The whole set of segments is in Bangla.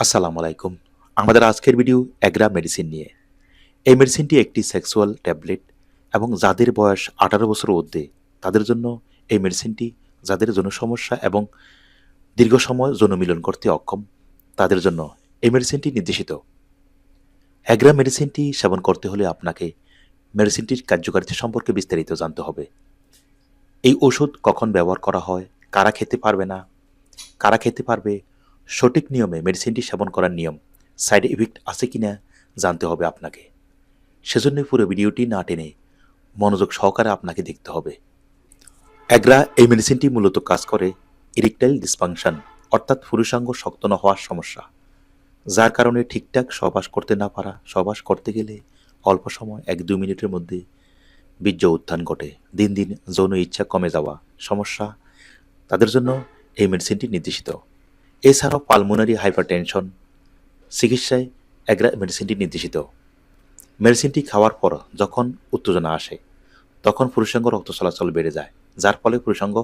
আসসালামু আলাইকুম। আমাদের আজকের ভিডিও অ্যাগ্রা মেডিসিন নিয়ে। এই মেডিসিনটি একটি সেক্সুয়াল ট্যাবলেট এবং যাদের বয়স আঠারো বছর ঊর্ধ্বে তাদের জন্য এই মেডিসিনটি যাদের যৌন সমস্যা এবং দীর্ঘ সময় যৌন মিলন করতে অক্ষম, তাদের জন্য এই মেডিসিনটি নির্দেশিত। অ্যাগ্রা মেডিসিনটি সেবন করতে হলে আপনাকে মেডিসিনটির কার্যকারিতা সম্পর্কে বিস্তারিত জানতে হবে। এই ওষুধ কখন ব্যবহার করা হয়, কারা খেতে পারবে না, কারা খেতে পারবে সঠিক নিয়মে মেডিসিনটি সেবন করার নিয়ম সাইড ইফেক্ট আছে কিনা জানতে হবে আপনাকে। সেজন্য পুরো ভিডিওটি না টেনে মনোযোগ সহকারে আপনাকে দেখতে হবে। অ্যাগ্রা এই মেডিসিনটি মূলত কাজ করে ইরেকটাইল ডিসফাংশন অর্থাৎ পুরুষাঙ্গ শক্ত না হওয়ার সমস্যা, যার কারণে ঠিকঠাক সহবাস করতে না পারা, সহবাস করতে গেলে অল্প সময়, এক দু মিনিটের মধ্যে বীর্য উত্থান ঘটে। দিন দিন যৌন ইচ্ছা কমে যাওয়া সমস্যা তাদের জন্য এই মেডিসিনটি নির্দেশিত। এছাড়াও পালমোনারি হাইপারটেনশন চিকিৎসায় অ্যাগ্রা মেডিসিনটি নির্দেশিত। মেডিসিনটি খাওয়ার পর যখন উত্তেজনা আসে, তখন পুরুষাঙ্গ রক্ত চলাচল বেড়ে যায়, যার ফলে পুরুষাঙ্গ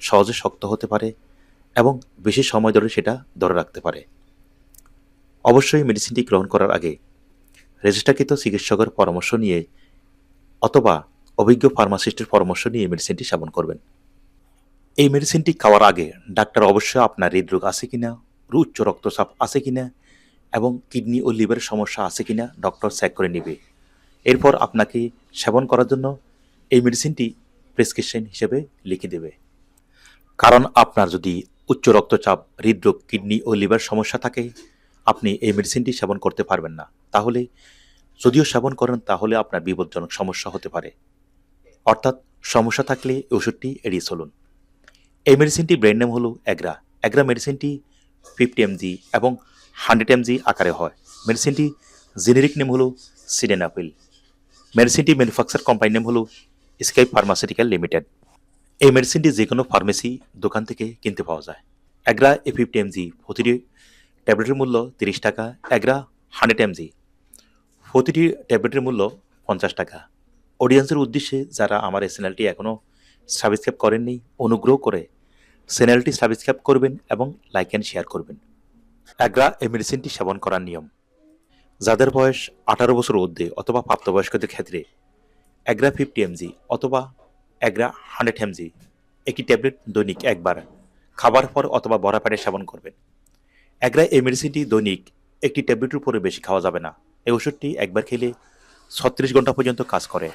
সহজে শক্ত হতে পারে এবং বেশি সময় ধরে সেটা ধরে রাখতে পারে। অবশ্যই মেডিসিনটি গ্রহণ করার আগে রেজিস্ট্রাকৃত চিকিৎসকের পরামর্শ নিয়ে অথবা অভিজ্ঞ ফার্মাসিস্টের পরামর্শ নিয়ে মেডিসিনটি সেবন করবেন। এই মেডিসিনটি খাওয়ার আগে ডাক্তার অবশ্যই আপনার হৃদরোগ আছে কিনা, উচ্চ রক্তচাপ আছে কিনা এবং কিডনি ও লিভারের সমস্যা আছে কিনা ডক্টর চেক করে নেবে। এরপর আপনাকে সেবন করার জন্য এই মেডিসিনটি প্রেসক্রিপশন হিসেবে লিখে দেবে। কারণ আপনার যদি উচ্চ রক্তচাপ, হৃদরোগ, কিডনি ও লিভার সমস্যা থাকে, আপনি এই মেডিসিনটি সেবন করতে পারবেন না। তাহলে যদিও সেবন করেন, তাহলে আপনার বিপজ্জনক সমস্যা হতে পারে। অর্থাৎ সমস্যা থাকলে ওষুধটি এড়িয়ে চলুন। এই মেডিসিনটি ব্র্যান্ড নেম হলো অ্যাগ্রা অ্যাগ্রা মেডিসিনটি ফিফটি এমজি এবং হান্ড্রেড এমজি আকারে হয়। মেডিসিনটি জেনেরিক নেম হলো সিডেনাপিল মেডিসিনটি ম্যানুফ্যাকচার কোম্পানির নেম হলো স্কাইপ ফার্মাসিউটিক্যাল লিমিটেড এই মেডিসিনটি যে কোনো ফার্মেসি দোকান থেকে কিনতে পাওয়া যায়। অ্যাগ্রা এ ফিফটি এমজি প্রতিটি ট্যাবলেটের মূল্য তিরিশ টাকা। অ্যাগ্রা হান্ড্রেড এমজি প্রতিটি ট্যাবলেটের মূল্য পঞ্চাশ টাকা। অডিয়েন্সের উদ্দেশ্যে যারা আমার এই চ্যানেলটি এখনও সাবস্ক্রাইব করেননি, অনুগ্রহ করে চ্যানেলটি সাবস্ক্রাইব করবেন এবং লাইক অ্যান্ড শেয়ার করবেন। অ্যাগ্রা এই মেডিসিনটি সেবন করার নিয়ম। যাদের বয়স আঠারো বছর ঊর্ধ্বে অথবা প্রাপ্তবয়স্কদের ক্ষেত্রে অ্যাগ্রা ফিফটি এমজি অথবা অ্যাগ্রা হান্ড্রেড এমজি একটি ট্যাবলেট দৈনিক একবার খাবার পর অথবা বড়া পেটে সেবন করবেন। অ্যাগ্রা এই মেডিসিনটি দৈনিক একটি ট্যাবলেটের উপরে বেশি খাওয়া যাবে না। এই ওষুধটি একবার খেলে ছত্রিশ ঘণ্টা পর্যন্ত কাজ করে।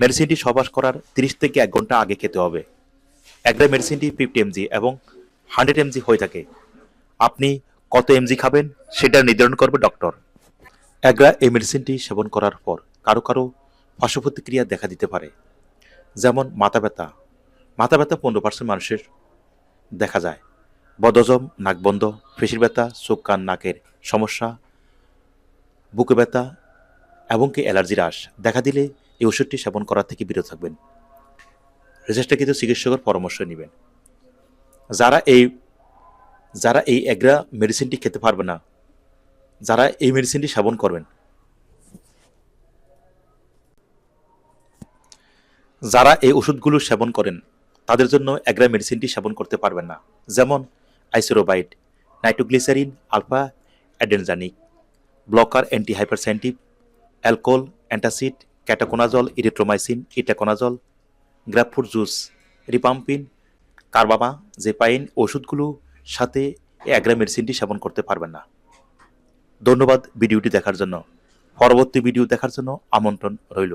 মেডিসিনটি সবাস করার তিরিশ থেকে এক ঘণ্টা আগে খেতে হবে। একটা মেডিসিনটি ফিফটি এমজি এবং হান্ড্রেড এমজি হয়ে থাকে। আপনি কত এমজি খাবেন সেটা নির্ধারণ করবে ডক্টর একরা এই মেডিসিনটি সেবন করার পর কারও কারও পার্শ্ব প্রতিক্রিয়া দেখা দিতে পারে। যেমন মাথা ব্যথা। মাথা ব্যথা পনেরো পার্সেন্ট মানুষের দেখা যায়। বদজম নাক বন্ধ ফেসির ব্যথা, চোখ, কান, নাকের সমস্যা, বুকে ব্যথা এবং কি অ্যালার্জি হ্রাস। দেখা দিলে এই ওষুধটি সেবন করা থেকে বিরত থাকবেন। রেজিস্টারকৃত চিকিৎসকের পরামর্শ নেবেন। যারা এই যারা এই অ্যাগ্রা মেডিসিনটি খেতে পারবে না, যারা এই মেডিসিনটি সেবন করবেন। যারা এই ওষুধগুলো সেবন করেন, তাদের জন্য অ্যাগ্রা মেডিসিনটি সেবন করতে পারবেন না। যেমন isosorbide nitroglycerin alpha adrenergic blocker anti hypertensive alcohol antacid ketoconazole erythromycin itraconazole grapefruit juice rifampin carbamazepine ওষুধগুলো সাথে অ্যাগ্রা মেডিসিনটি সেবন করতে পারবেন না। ধন্যবাদ ভিডিওটি দেখার জন্য। পরবর্তী ভিডিও দেখার জন্য আমন্ত্রণ রইল।